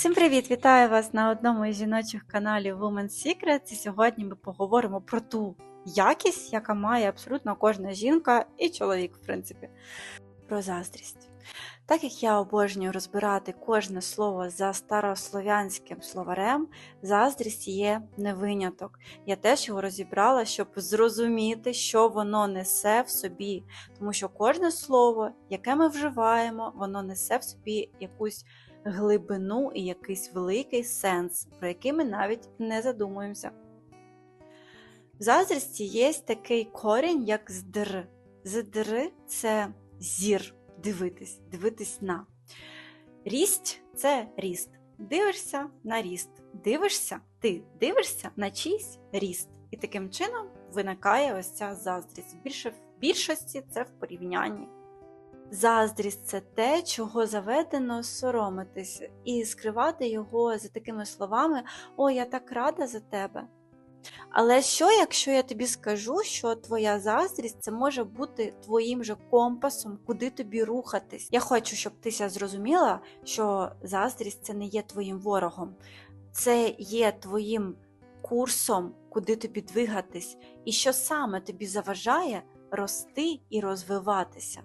Всім привіт! Вітаю вас на одному із жіночих каналів Women's Secrets. І сьогодні ми поговоримо про ту якість, яка має абсолютно кожна жінка і чоловік, в принципі, про заздрість. Так як я обожнюю розбирати кожне слово за старослов'янським словарем, заздрість є не виняток. Я теж його розібрала, щоб зрозуміти, що воно несе в собі, тому що кожне слово, яке ми вживаємо, воно несе в собі якусь глибину і якийсь великий сенс, про який ми навіть не задумуємося. В заздрісті є такий корінь, як здр. Здр це зір, дивитись, дивитись на. Рість це ріст. Дивишся на ріст. Дивишся, ти дивишся на чийсь ріст. І таким чином виникає ось ця заздрість. Більше в більшості це в порівнянні. Заздрість це те, чого заведено соромитись, і скривати його за такими словами О, я так рада за тебе. Але що, якщо я тобі скажу, що твоя заздрість це може бути твоїм же компасом, куди тобі рухатись? Я хочу, щоб ти зрозуміла, що заздрість це не є твоїм ворогом, це є твоїм курсом, куди тобі двигатись, і що саме тобі заважає рости і розвиватися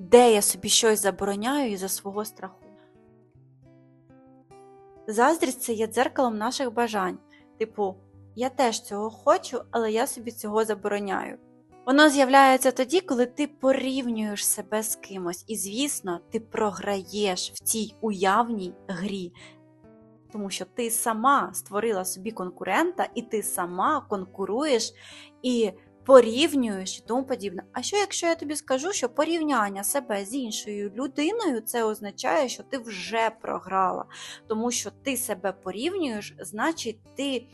де я собі щось забороняю із за свого страху. Заздрість це є дзеркалом наших бажань. Типу, я теж цього хочу, але я собі цього забороняю. Воно з'являється тоді, коли ти порівнюєш себе з кимось, і, звісно, ти програєш в цій уявній грі, тому що ти сама створила собі конкурента, і ти сама конкуруєш і порівнюєш і тому подібне. А що, якщо я тобі скажу, що порівняння себе з іншою людиною, це означає, що ти вже програла, тому що ти себе порівнюєш, значить, ти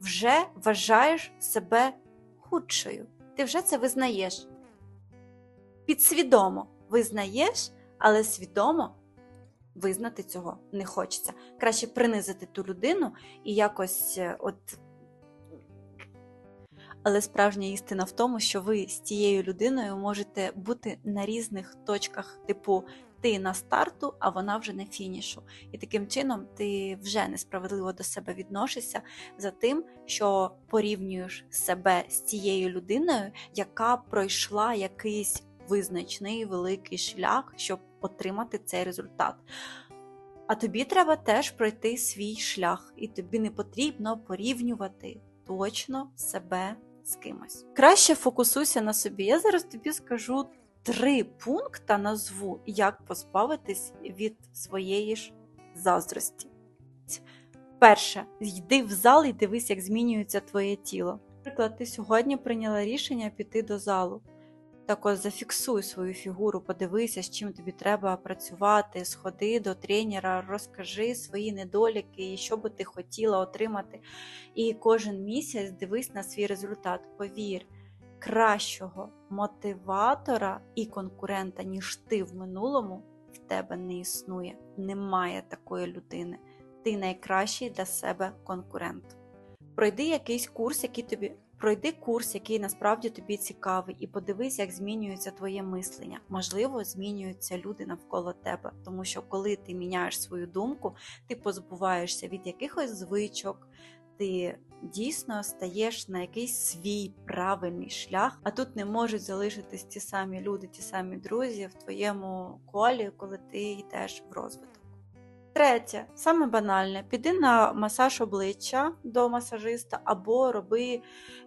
вже вважаєш себе худшою. Ти вже це визнаєш. Підсвідомо визнаєш, але свідомо визнати цього не хочеться. Краще принизити ту людину і якось е, от але справжня істина в тому, що ви з тією людиною можете бути на різних точках, типу ти на старту, а вона вже на фінішу. І таким чином ти вже несправедливо до себе відносишся за тим, що порівнюєш себе з тією людиною, яка пройшла якийсь визначний великий шлях, щоб отримати цей результат. А тобі треба теж пройти свій шлях, і тобі не потрібно порівнювати точно себе з кимось. Краще фокусуйся на собі. Я зараз тобі скажу три пункти назву, як позбавитись від своєї ж заздрості. Перше, йди в зал і дивись, як змінюється твоє тіло. Наприклад, ти сьогодні прийняла рішення піти до залу. Так ось зафіксуй свою фігуру, подивися, з чим тобі треба працювати, сходи до тренера, розкажи свої недоліки і що би ти хотіла отримати. І кожен місяць дивись на свій результат. Повір, кращого мотиватора і конкурента, ніж ти в минулому, в тебе не існує. Немає такої людини. Ти найкращий для себе конкурент. Пройди якийсь курс, який тобі Пройди курс, який насправді тобі цікавий, і подивись, як змінюється твоє мислення. Можливо, змінюються люди навколо тебе, тому що коли ти міняєш свою думку, ти позбуваєшся від якихось звичок, ти дійсно стаєш на якийсь свій правильний шлях, а тут не можуть залишитись ті самі люди, ті самі друзі в твоєму колі, коли ти йдеш в розвиток. Третє, саме банальне, піди на масаж обличчя до масажиста або роби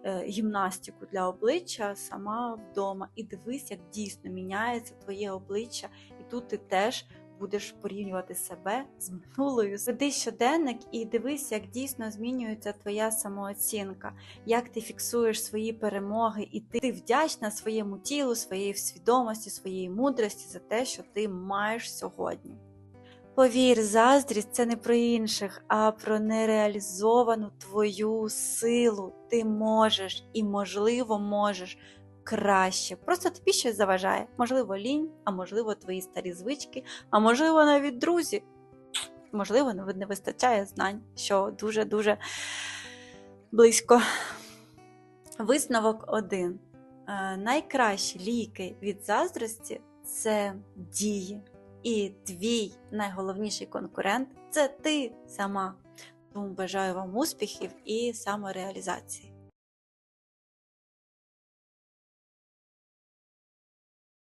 е, гімнастику для обличчя сама вдома. І дивись, як дійсно міняється твоє обличчя, і тут ти теж будеш порівнювати себе з минулою. Веди щоденник і дивись, як дійсно змінюється твоя самооцінка, як ти фіксуєш свої перемоги, і ти вдячна своєму тілу, своєї свідомості, своєї мудрості за те, що ти маєш сьогодні. Повір, заздрість це не про інших, а про нереалізовану твою силу. Ти можеш і, можливо, можеш краще. Просто тобі щось заважає. Можливо, лінь, а можливо, твої старі звички, а можливо, навіть друзі. Можливо, не вистачає знань, що дуже-дуже близько. Висновок один. Е, найкращі ліки від заздрості це дії І твій найголовніший конкурент це ти сама. Тому бажаю вам успіхів і самореалізації.